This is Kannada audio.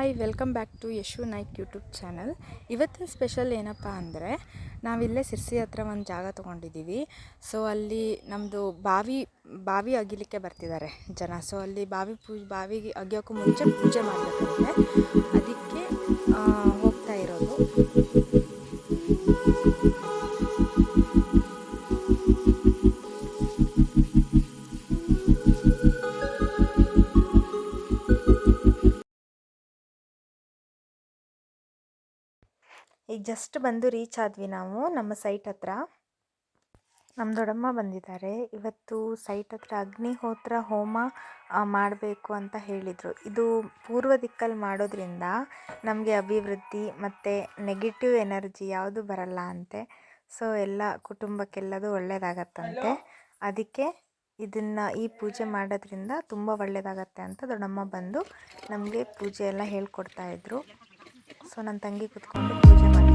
Hi, welcome back to Yashu night YouTube channel. ಇವತ್ತಿನ ಸ್ಪೆಷಲ್ ಏನಪ್ಪ ಅಂದರೆ, ನಾವಿಲ್ಲೇ ಸಿರ್ಸಿ ಹತ್ರ ಒಂದು ಜಾಗ ತೊಗೊಂಡಿದ್ದೀವಿ. ಸೊ ಅಲ್ಲಿ ನಮ್ಮದು ಬಾವಿ ಬಾವಿ ಅಗಿಲಿಕ್ಕೆ ಬರ್ತಿದ್ದಾರೆ ಜನ. ಸೊ ಅಲ್ಲಿ ಬಾವಿ ಪೂಜೆ ಬಾವಿಗೆ ಅಗಿಯೋಕ್ಕೂ ಮುಂಚೆ ಪೂಜೆ ಮಾಡಬೇಕಂತೆ ಈಗ ಜಸ್ಟ್ ಬಂದು ರೀಚ್ ಆದ್ವಿ ನಾವು ನಮ್ಮ ಸೈಟ್ ಹತ್ರ. ನಮ್ಮ ದೊಡ್ಡಮ್ಮ ಬಂದಿದ್ದಾರೆ. ಇವತ್ತು ಸೈಟ್ ಹತ್ರ ಅಗ್ನಿಹೋತ್ರ ಹೋಮ ಮಾಡಬೇಕು ಅಂತ ಹೇಳಿದರು. ಇದು ಪೂರ್ವ ದಿಕ್ಕಲ್ಲಿ ಮಾಡೋದ್ರಿಂದ ನಮಗೆ ಅಭಿವೃದ್ಧಿ ಮತ್ತು ನೆಗೆಟಿವ್ ಎನರ್ಜಿ ಯಾವುದು ಬರಲ್ಲ ಅಂತೆ. ಸೊ ಎಲ್ಲ ಕುಟುಂಬಕ್ಕೆಲ್ಲದು ಒಳ್ಳೆಯದಾಗತ್ತಂತೆ ಅದಕ್ಕೆ ಇದನ್ನು ಈ ಪೂಜೆ ಮಾಡೋದ್ರಿಂದ ತುಂಬ ಒಳ್ಳೆಯದಾಗತ್ತೆ ಅಂತ ದೊಡ್ಡಮ್ಮ ಬಂದು ನಮಗೆ ಪೂಜೆ ಎಲ್ಲ ಹೇಳ್ಕೊಡ್ತಾ ಇದ್ರು. ಸೊ ನನ್ನ ತಂಗಿ ಕುತ್ಕೊಂಡು ಪೂಜೆ ಇದ್ಲು